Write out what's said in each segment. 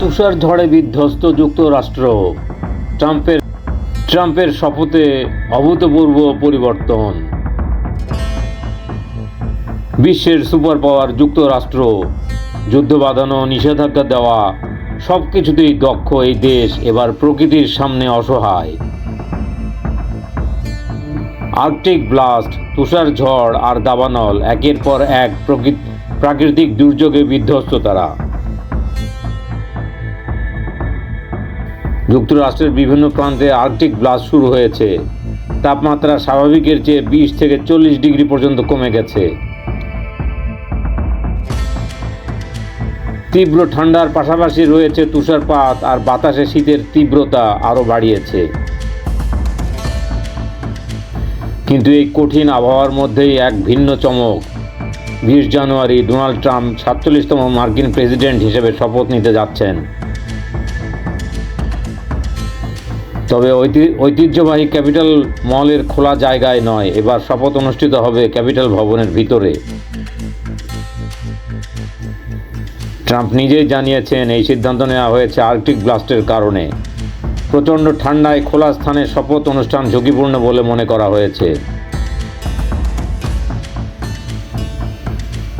তুষার ঝড়ে বিধ্বস্ত যুক্তরাষ্ট্র। ট্রাম্পের ট্রাম্পের শপথে অভূতপূর্ব পরিবর্তন। বিশ্বের সুপার পাওয়ার যুক্তরাষ্ট্র যুদ্ধ বাঁধানো নিষেধাজ্ঞা দেওয়া সব কিছুতেই দক্ষ এই দেশ এবার প্রকৃতির সামনে অসহায়। আর্কটিক ব্লাস্ট, তুষার ঝড় আর দাবানল একের পর এক প্রাকৃতিক দুর্যোগে বিধ্বস্ত তারা। যুক্তরাষ্ট্রের বিভিন্ন প্রান্তে আর্কটিক ব্লাস্ট শুরু হয়েছে। তাপমাত্রা স্বাভাবিকের চেয়ে বিশ থেকে চল্লিশ ডিগ্রি পর্যন্ত কমে গেছে। তীব্র ঠান্ডার পাশাপাশি রয়েছে তুষারপাত আর বাতাসে শীতের তীব্রতা আরও বাড়িয়েছে। কিন্তু এই কঠিন আবহাওয়ার মধ্যেই এক ভিন্ন চমক। বিশ জানুয়ারি ডোনাল্ড ট্রাম্প সাতচল্লিশতম মার্কিন প্রেসিডেন্ট হিসেবে শপথ নিতে যাচ্ছেন। তবে ঐতিহ্যবাহী ক্যাপিটাল মলের খোলা জায়গায় নয়, এবার শপথ অনুষ্ঠিত হবে ক্যাপিটাল ভবনের ভিতরে। ট্রাম্প নিজেই জানিয়েছেন, এই সিদ্ধান্ত নেওয়া হয়েছে আর্কটিক ব্লাস্টের কারণে। প্রচণ্ড ঠান্ডায় খোলা স্থানে শপথ অনুষ্ঠান ঝুঁকিপূর্ণ বলে মনে করা হয়েছে।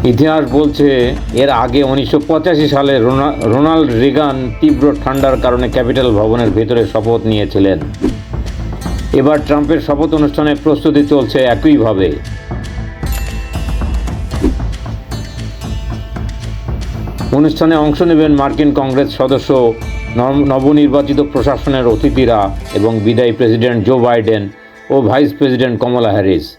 ইতিহাস বলছে এর আগে উনিশশো পঁচাশি সালে রোনা- রোনাল্ড রিগান তীব্র ঠান্ডার কারণে ক্যাপিটাল ভবনের ভেতরে শপথ নিয়েছিলেন। এবার ট্রাম্পের শপথ অনুষ্ঠানে প্রস্তুতি চলছে একইভাবে। অনুষ্ঠানে অংশ নেবেন মার্কিন কংগ্রেস সদস্য, নব- নবনির্বাচিত প্রশাসনের অতিথিরা এবং বিদায়ী প্রেসিডেন্ট জো বাইডেন ও ভাইস প্রেসিডেন্ট কমলা হ্যারিস।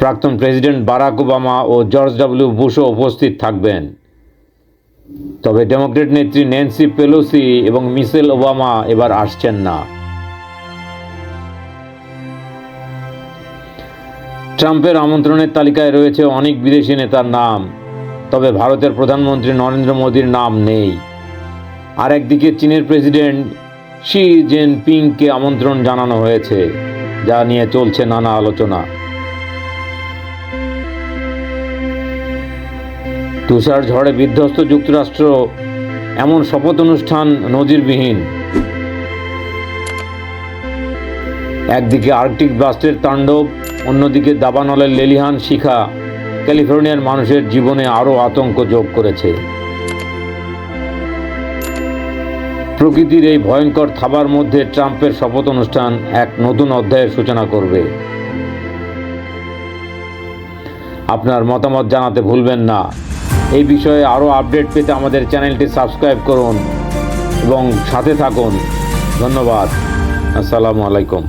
প্রাক্তন প্রেসিডেন্ট বারাক ওবামা ও জর্জ ডব্লিউ বুশও উপস্থিত থাকবেন। তবে ডেমোক্রেট নেত্রী ন্যান্সি পেলোসি এবং মিশেল ওবামা এবার আসছেন না। ট্রাম্পের আমন্ত্রণের তালিকায় রয়েছে অনেক বিদেশি নেতার নাম, তবে ভারতের প্রধানমন্ত্রী নরেন্দ্র মোদীর নাম নেই। আর একদিকে চীনের প্রেসিডেন্ট শি জিনপিংকে আমন্ত্রণ জানানো হয়েছে, যা নিয়ে চলছে নানা আলোচনা। তুষার ঝড়ে বিধ্বস্ত যুক্তরাষ্ট্র, এমন শপথ অনুষ্ঠান নজিরবিহীন। একদিকে আর্কটিক ব্লাস্টের তাণ্ডব, অন্যদিকে দাবানলের লেলিহান শিখা ক্যালিফোর্নিয়ার মানুষের জীবনে আরও আতঙ্ক যোগ করেছে। প্রকৃতির এই ভয়ঙ্কর থাবার মধ্যে ট্রাম্পের শপথ অনুষ্ঠান এক নতুন অধ্যায়ের সূচনা করবে। আপনার মতামত জানাতে ভুলবেন না। এই বিষয়ে আরও আপডেট পেতে আমাদের চ্যানেলটি সাবস্ক্রাইব করুন এবং সাথে থাকুন। ধন্যবাদ। আসসালামু আলাইকুম।